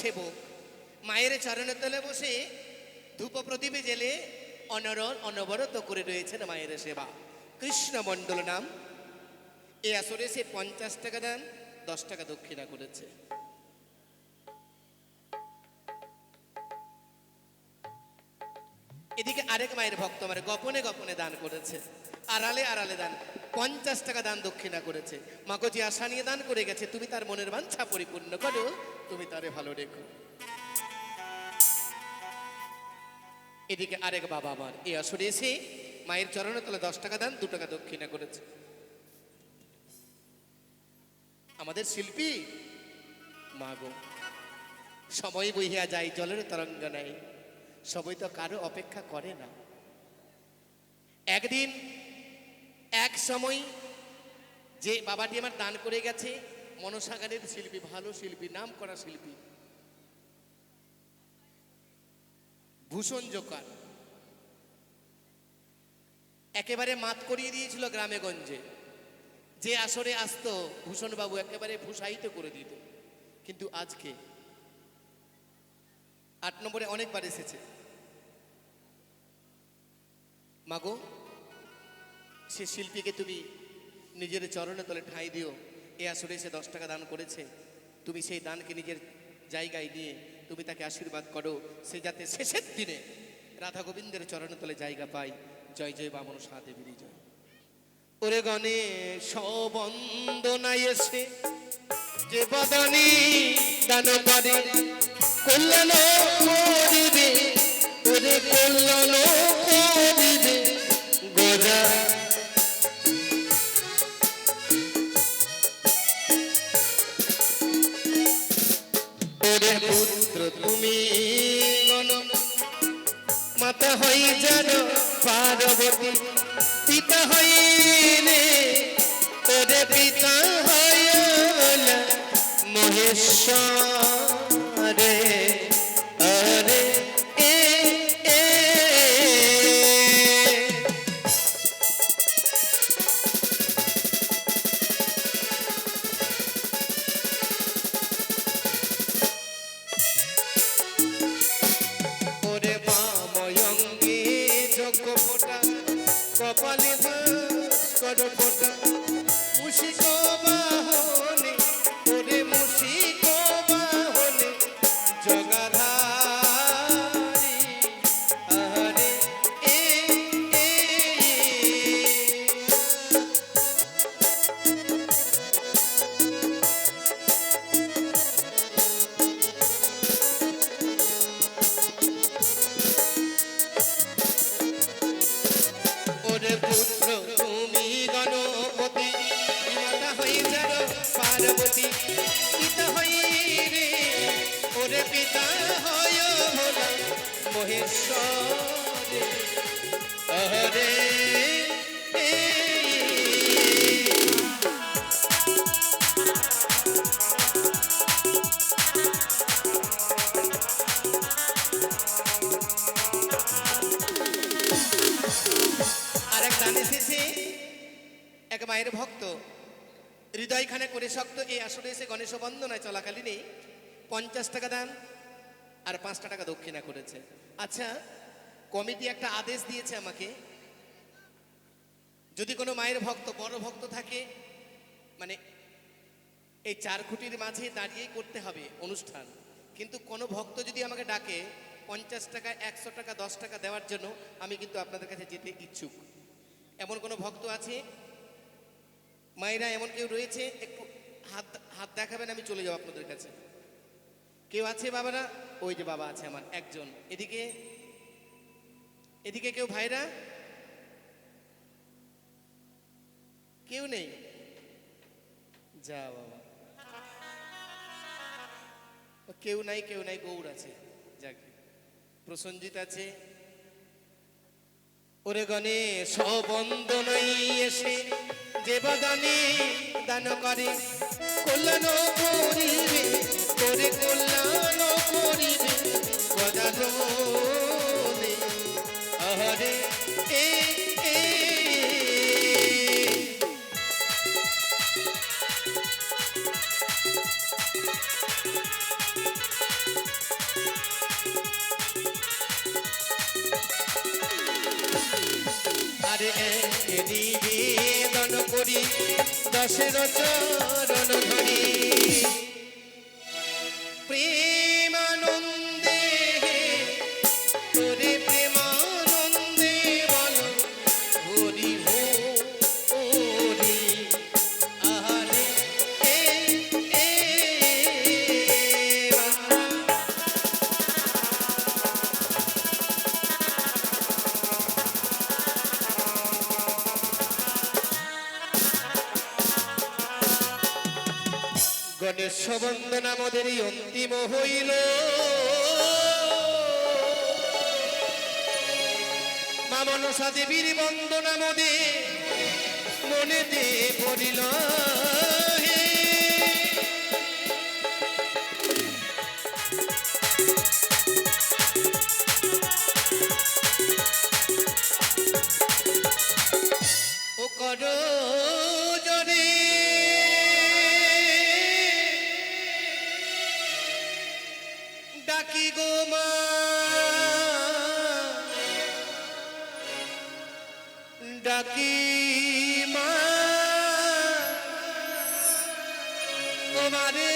সেবক মায়ের চরণের তলে বসে ধূপ প্রদীপে জেলে অনরল অনবরত করে রয়েছেন মায়ের সেবা। কৃষ্ণ মণ্ডল নাম। এ আসরে সে পঞ্চাশ টাকা দান, দশ টাকা দক্ষিণা করেছে। এদিকে আরেক মায়ের ভক্ত আমার গোপনে গোপনে দান করেছে। আড়ালে আড়ালে দান। পঞ্চাশ টাকা দান দক্ষিণা করেছে। যে আশা নিয়ে দান করে গেছে। তুমি তার মনের বাঞ্ছা পরিপূর্ণ করো। তুমি তারে ভালো রেখো। এদিকে আরেক বাবা আমার এই আসরে এসে মায়ের চরণে তলে দশ টাকা দান, দু টাকা দক্ষিণা করেছে। আমাদের শিল্পী? মাগো সময় বহিয়া যায়, জলের তরঙ্গ নাই। সবাই তো কারও অপেক্ষা করে না। একদিন এক সময় যে বাবাটি আমার দান করে গেছে, মনসাগারের শিল্পী, ভালো শিল্পী, নাম করা শিল্পী। ভূষণ জোকার। একেবারে মাত করিয়ে দিয়েছিল গ্রামে গঞ্জে। যে আসরে আসতো, ভূষণবাবু একেবারে ভূষায়িত করে দিত। কিন্তু আজকে আট নম্বরে অনেকবার এসেছে। মাগো সে শিল্পীকে তুমি নিজের চরণে তলে ঠাঁই দিও। এ আসরে সে দশ টাকা দান করেছে। তুমি সেই দানকে নিজের জায়গায় নিয়ে তুমি তাকে আশীর্বাদ করো। সে যাতে শেষের দিনে রাধা গোবিন্দের চরণে তলে জায়গা পায়। জয় জয় বামন সাহা দেবীর জয় ওরে গণে সবন্দনায় এসে যে বদনি দান করে, কল্যাণ করিবে, ওরে কল্যাণ করিবে ওরে পুত্র তুমি মাতা হই যেন পার্বতী পিতা হইলে ওরে পিতা হইল মহেশ্বরে। ভাস্কর মহেশ্বরে অহরে আরেক দান এসেছে এক মায়ের ভক্ত হৃদয়খানে করে শক্ত এই আসরে এসে গণেশ বন্দনায় চলাকালীনই পঞ্চাশ টাকা দান আর পাঁচটা টাকা দক্ষিণা করেছে। আচ্ছা কমিটি একটা আদেশ দিয়েছে আমাকে। যদি কোনো মায়ের ভক্ত, বড় ভক্ত থাকে মানে এই চার খুঁটির মাঝে দাঁড়িয়েই করতে হবে অনুষ্ঠান। কিন্তু কোনো ভক্ত যদি আমাকে ডাকে, পঞ্চাশ টাকা, একশো টাকা, দশ টাকা দেওয়ার জন্য, আমি কিন্তু আপনাদের কাছে যেতে ইচ্ছুক। এমন কোনো ভক্ত আছে? মায়েরা এমন কেউ রয়েছে? একটু হাত হাত দেখাবেন, আমি চলে যাব আপনাদের কাছে। কেউ আছে বাবারা? ওই যে বাবা আছে আমার, একজন। এদিকে এদিকে কেউ ভাইরা? কেউ নেই? যা বাবা। কেউ নাই কেউ নাই, গৌর আছে। যাক, প্রসঞ্জিত আছে। ওরে গণে সবন্দনাই এসে যে বদানে দান করে, কল্যাণ করিবে। করে কল্যাণ করিবে কদা ধরে আহারে এ আরে নিবেদন করি দশের চরণ ধরি। মনুষ্যবন্ধন আমাদের এই অন্তিম হইল। মা মনসা দেবীর বন্দন আমাদের মনেতে পড়িল। ডাকি মা। তোমারে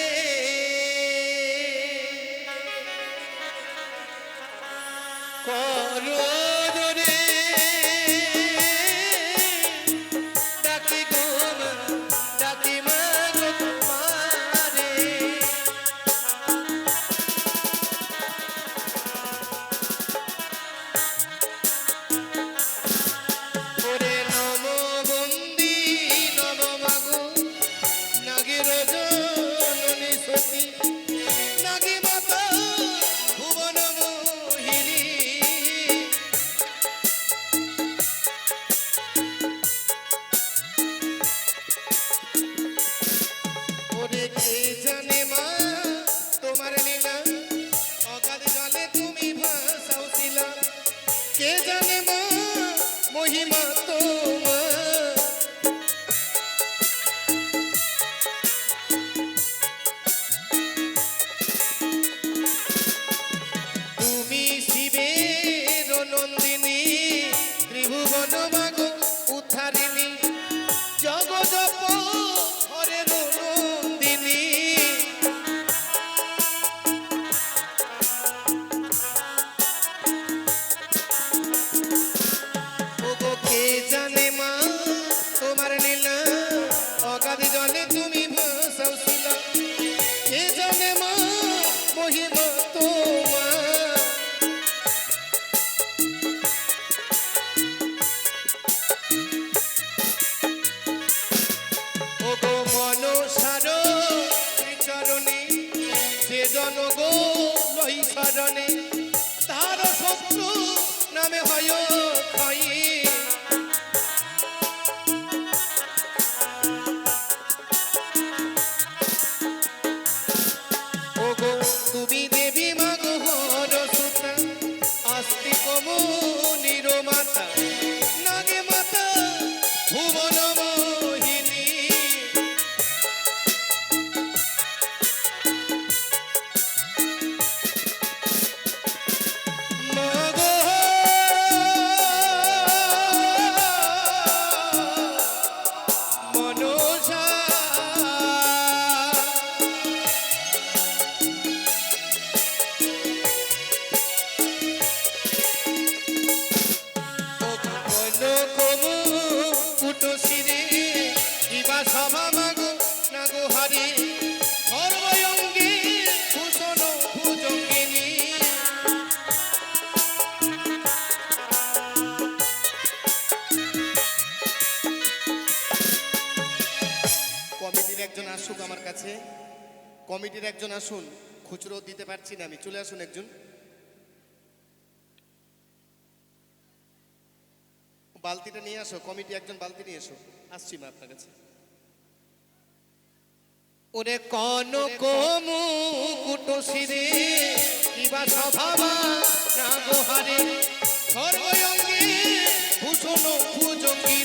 Bravo. কমিটির একজন আসুক আমার কাছে। কমিটির একজন আসুন খুচরো দিতে পারছি না আমি। চলে আসুন একজন। বালতিটা নিয়ে আসো কমিটি একজন বালতি নিয়ে এসো। আসছি মা আপনার কাছে। ওরে কন কমু কুটুসিরে কিবা স্বভাবা রাগহারে সর্বয়ঙ্গী ভূষণ ভুজঙ্গী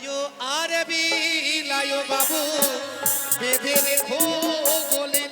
খায়ো আর বিলায়ো বাবু বেঁধে রেখো বলে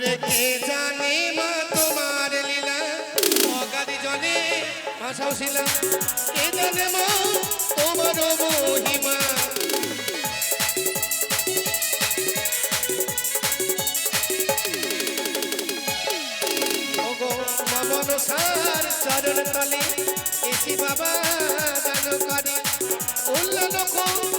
ওরে কে জানে মা তোমার লীলা। অগাধি জলে ভাষাও শিলা। কে জানে মা তোমার মহিমা। সার চরণ তলে এসি বাবা দান করে উল্লান দিবে কোন